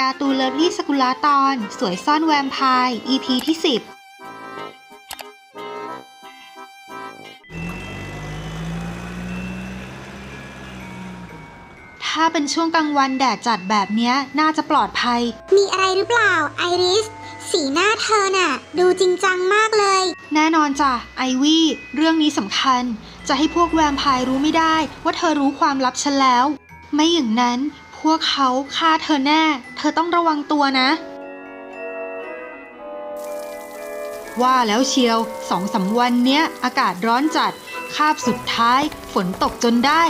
การ์ตูนเลิฟลี่สกุลาตอน สวยซ่อนแวมไพร์ EP ที่ 10ถ้าเป็นช่วงกลางวันแดดจัดแบบเนี้ยน่าจะปลอดภัย มีอะไรหรือเปล่าไอริส สีหน้าเธอน่ะ ดูจริงจังมากเลย แน่นอนจ้ะไอวี่เรื่องนี้สำคัญ จะให้พวกแวมไพร์รู้ไม่ได้ว่าเธอรู้ความลับฉันแล้ว ไม่อย่างนั้น พวกเขาฆ่าเธอแน่ เธอต้องระวังตัวนะ ว่าแล้วเชียวสองสามวันเนี้ย อากาศร้อนจัด คาบสุดท้าย ฝนตกจนได้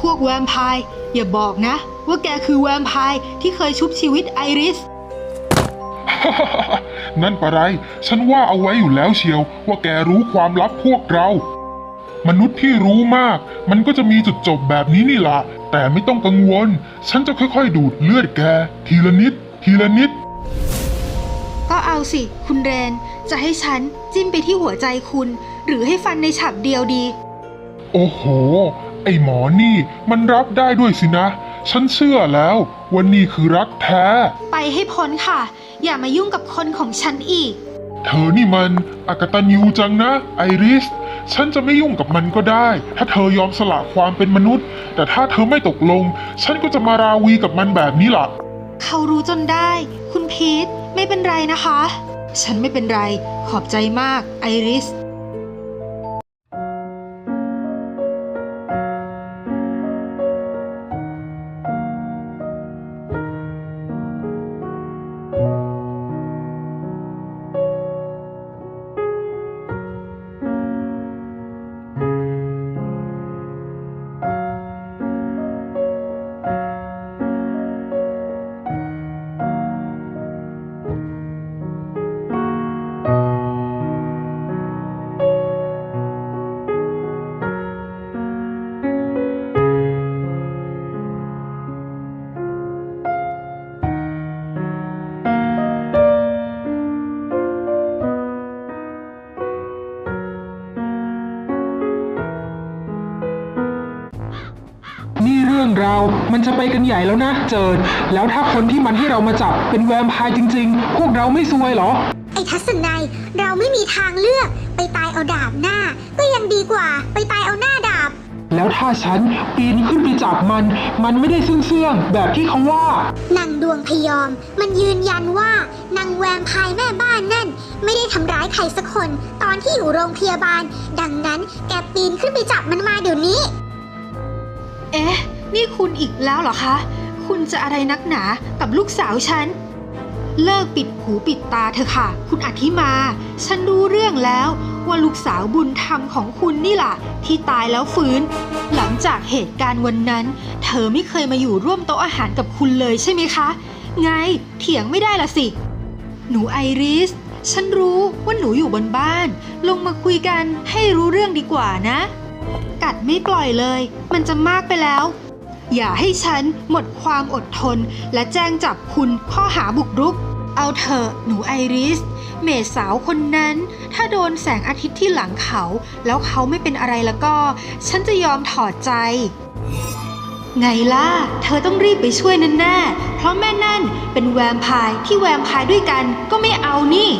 พวกแวมไพร์อย่าบอกนะ ว่าแกคือแวมไพร์ที่เคยชุบชีวิตไอริส นั่นปะไร ฉันว่าเอาไว้อยู่แล้วเชียว ว่าแกรู้ความลับพวกเรา มนุษย์ที่รู้มาก มันก็จะมีจุดจบแบบนี้นี่ล่ะแต่ไม่ต้องกังวล ฉันจะค่อยๆ ดูดเลือดแก ทีละนิด ทีละนิด ก็เอาสิ คุณเรน จะให้ฉันจิ้มไปที่หัวใจคุณ หรือให้ฟันในฉับเดียวดี โอ้โห ไอหมอนี่มันรับได้ด้วยสินะ ฉันเชื่อแล้วว่านี่คือรักแท้ ไปให้พ้นค่ะ อย่ามายุ่งกับคนของฉันอีก เธอนี่มันอากตันยูจังนะ ไอริส ฉันจะไม่ยุ่งกับมันก็ได้ ถ้าเธอยอมสละความเป็นมนุษย์ แต่ถ้าเธอไม่ตกลง ฉันก็จะมาราวีกับมันแบบนี้ล่ะ เขารู้จนได้ คุณพีทไม่เป็นไรนะคะ ฉันไม่เป็นไร ขอบใจมาก ไอริส รื่องราว มันจะไปกันใหญ่แล้วนะ เจิด แล้วถ้าคนที่มันให้เรามาจับเป็นแวมไพร์จริง ๆ พวกเราไม่ซวยเหรอ ไอทัศนัยเราไม่มีทางเลือก ไปตายเอาดาบหน้า ก็ยังดีกว่า ไปตายเอาหน้าดาบ แล้วถ้าฉันปีนขึ้นไปจับมัน มันไม่ได้เสื่องๆแบบที่เขาว่านางดวงพยอม มันยืนยันว่านางแวมไพร์แม่บ้านนั่น ไม่ได้ทำร้ายใครสักคนตอนที่อยู่โรงพยาบาล ดังนั้นแกปีนขึ้นไปจับมันมาเดี๋ยวนี้ เอ๊ะ นี่คุณอีกแล้วเหรอคะ คุณจะอะไรนักหนากับลูกสาวฉัน เลิกปิดหูปิดตาเถอะค่ะ คุณอธิมา ฉันรู้เรื่องแล้วว่าลูกสาวบุญธรรมของคุณนี่ล่ะ ที่ตายแล้วฟื้น หลังจากเหตุการณ์วันนั้น เธอไม่เคยมาอยู่ร่วมโต๊ะอาหารกับคุณเลยใช่ไหมคะ ไงเถียงไม่ได้ละสิ หนูไอริส ฉันรู้ว่าหนูอยู่บนบ้าน ลงมาคุยกันให้รู้เรื่องดีกว่านะ กัดไม่ปล่อยเลย มันจะมากไปแล้ว อย่าให้ฉันหมดความอดทน และแจ้งจับคุณข้อหาบุกรุก เอาเถอะหนูไอริส เมดสาวคนนั้น ถ้าโดนแสงอาทิตย์ที่หลังเขา แล้วเขาไม่เป็นอะไรแล้วก็ ฉันจะยอมถอดใจ ไงล่ะ เธอต้องรีบไปช่วยนั่นแน่เพราะแม่นั่นเป็นแวมไพร์ที่แวมไพร์ด้วยกันก็ไม่เอานี่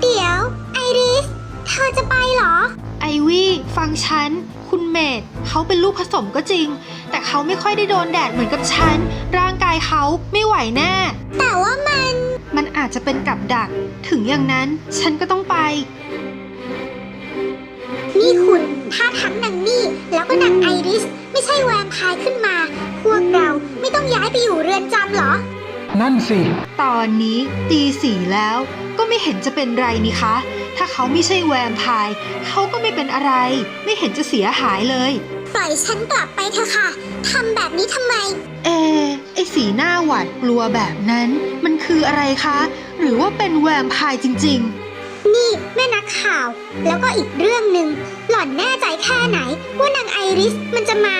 เดี๋ยว ไอริส เธอจะไปเหรอ ไอวี่ฟังฉัน คุณเมดเขาเป็นลูกผสมก็จริง แต่เขาไม่ค่อยได้โดนแดดเหมือนกับฉัน ร่างกายเขาไม่ไหวแน่ แต่ว่ามัน มันอาจจะเป็นกับดัก ถึงอย่างนั้นฉันก็ต้องไป นี่คุณถ้าทั้งนางนี่แล้วก็นางไอริส ไม่ใช่แวมไพร์ขึ้นมา พวกเราไม่ต้องย้ายไปอยู่เรือนจำเหรอ นั่นสิ ตอนนี้ตีสี่แล้วก็ ไม่เห็นจะเป็นไรนี่คะ ถ้าเขาไม่ใช่แวมไพร์เขาก็ไม่เป็นอะไร ไม่เห็นจะเสียหายเลย ปล่อยฉันกลับไปเถอะค่ะทำแบบนี้ทำไม เอะไอสีหน้าหวาดกลัวแบบนั้น มันคืออะไรคะ หรือว่าเป็นแวมไพร์จริง ๆนี่แม่นักข่าว แล้วก็อีกเรื่องหนึ่งหล่อนแน่ใจแค่ไหน ว่านางไอริสมันจะมา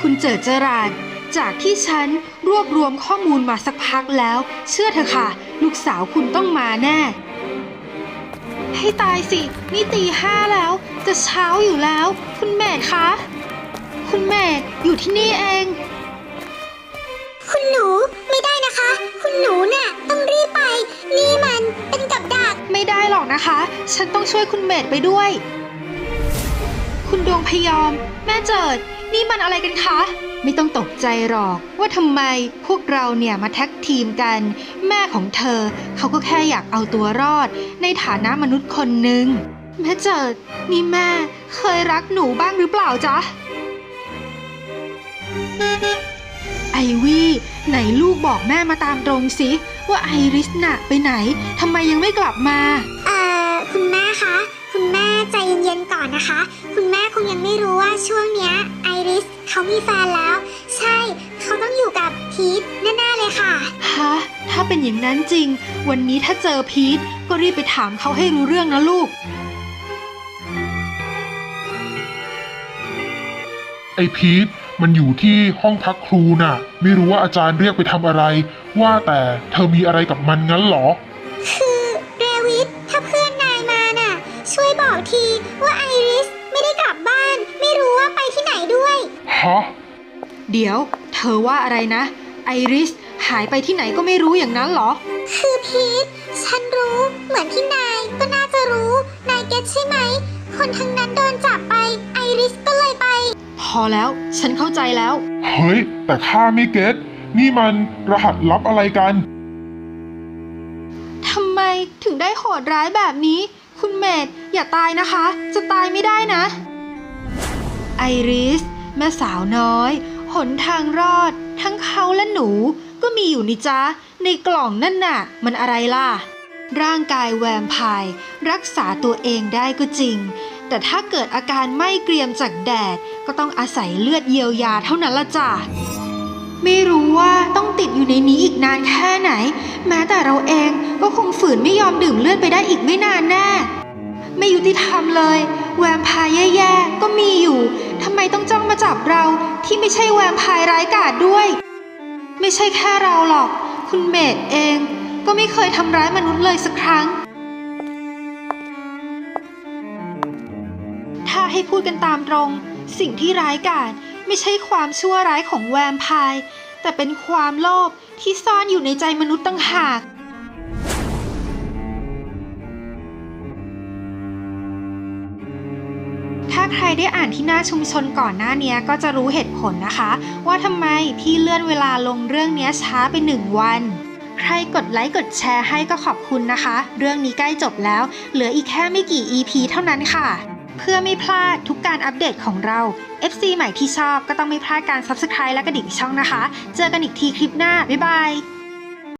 คุณเจิดจราด จากที่ฉันรวบรวมข้อมูลมาสักพักแล้ว เชื่อเถอะค่ะ ลูกสาวคุณต้องมาแน่ ให้ตายสิ นี่ตีห้าแล้ว จะเช้าอยู่แล้ว คุณเมดคะ คุณเมดอยู่ที่นี่เอง คุณหนูไม่ได้นะคะ คุณหนูน่ะต้องรีบไป นี่มันเป็นกับดัก ไม่ได้หรอกนะคะ ฉันต้องช่วยคุณเมดไปด้วย คุณดวงพยอม แม่เจิด นี่มันอะไรกันคะ ไม่ต้องตกใจหรอกว่าทำไมพวกเราเนี่ยมาแท็กทีมกัน แม่ของเธอเขาก็แค่อยากเอาตัวรอด ในฐานะมนุษย์คนหนึ่งแม่เจิดนี่แม่เคยรักหนูบ้างหรือเปล่าจ๊ะ ไอวี่ไหนลูกบอกแม่มาตามตรงสิ ว่าไอริสน่ะไปไหนทำไมยังไม่กลับมา เอ่อ คุณแม่คะ คุณแม่ใจเย็นๆก่ อนนะคะ คุณแม่คงยังไม่รู้ว่าช่วงเนี้ยไอริสเขามีแฟนแล้ว ใช่เขาต้องอยู่กับพีทแน่ๆเลยค่ะ ฮะ ถ้าเป็นอย่างนั้นจริง วันนี้ถ้าเจอพีทก็รีบไปถามเขาให้รู้เรื่องนะลูก ไอพีทมันอยู่ที่ห้องพักครูน่ะ ไม่รู้ว่าอาจารย์เรียกไปทำอะไร ว่าแต่เธอมีอะไรกับมันงั้นเหรอ คือ ฮะ เดี๋ยว เธอว่าอะไรนะ ไอริส หายไปที่ไหนก็ไม่รู้อย่างนั้นเหรอ คือพีทฉันรู้เหมือนที่นายก็น่าจะรู้ นายเก็ตใช่ไหม คนทั้งนั้นโดนจับไป ไอริสก็เลยไป พอแล้ว ฉันเข้าใจแล้ว เฮ้ย แต่ข้าไม่เก็ตนี่มันรหัสลับอะไรกัน ทำไมถึงได้โหดร้ายแบบนี้ คุณเมดอย่าตายนะคะ จะตายไม่ได้นะ ไอริส แม่สาวน้อย หนทางรอด ทั้งเขาและหนูก็มีอยู่นี่จ๊ะในกล่องนั่นน่ะ มันอะไรล่ะ ร่างกายแวมไพร์รักษาตัวเองได้ก็จริง แต่ถ้าเกิดอาการไม่เกรียมจากแดด ก็ต้องอาศัยเลือดเยียวยาเท่านั้นละจ้ะไม่รู้ว่าต้องติดอยู่ในนี้อีกนานแค่ไหน แม้แต่เราเองก็คงฝืนไม่ยอมดื่มเลือดไปได้อีกไม่นานแน่ ไม่ยุติธรรมเลย แวมไพร์แย่ๆก็มีอยู่ ไมต้องจ้องมาจับเราที่ไม่ใช่แวมไพร์ร้ายกาจด้วย ไม่ใช่แค่เราหรอก คุณเมดเอง ก็ไม่เคยทำร้ายมนุษย์เลยสักครั้ง ถ้าให้พูดกันตามตรง สิ่งที่ร้ายกาจไม่ใช่ความชั่วร้ายของแวมไพร์แต่เป็นความโลภที่ซ่อนอยู่ในใจมนุษย์ตั้งหาก ใครได้อ่านที่หน้าชุมชนก่อนหน้านี้ก็จะรู้เหตุผลนะคะ ว่าทำไมพี่เลื่อนเวลาลงเรื่องนี้ช้าไปหนึ่งวัน ใครกดไลค์กดแชร์ให้ก็ขอบคุณนะคะ เรื่องนี้ใกล้จบแล้ว เหลืออีกแค่ไม่กี่ EP เท่านั้นค่ะ เพื่อไม่พลาดทุกการอัปเดตของเรา FC ใหม่ที่ชอบก็ต้องไม่พลาดการ Subscribe และกระดิ่งช่องนะคะ เจอกันอีกทีคลิปหน้า บ๊ายบาย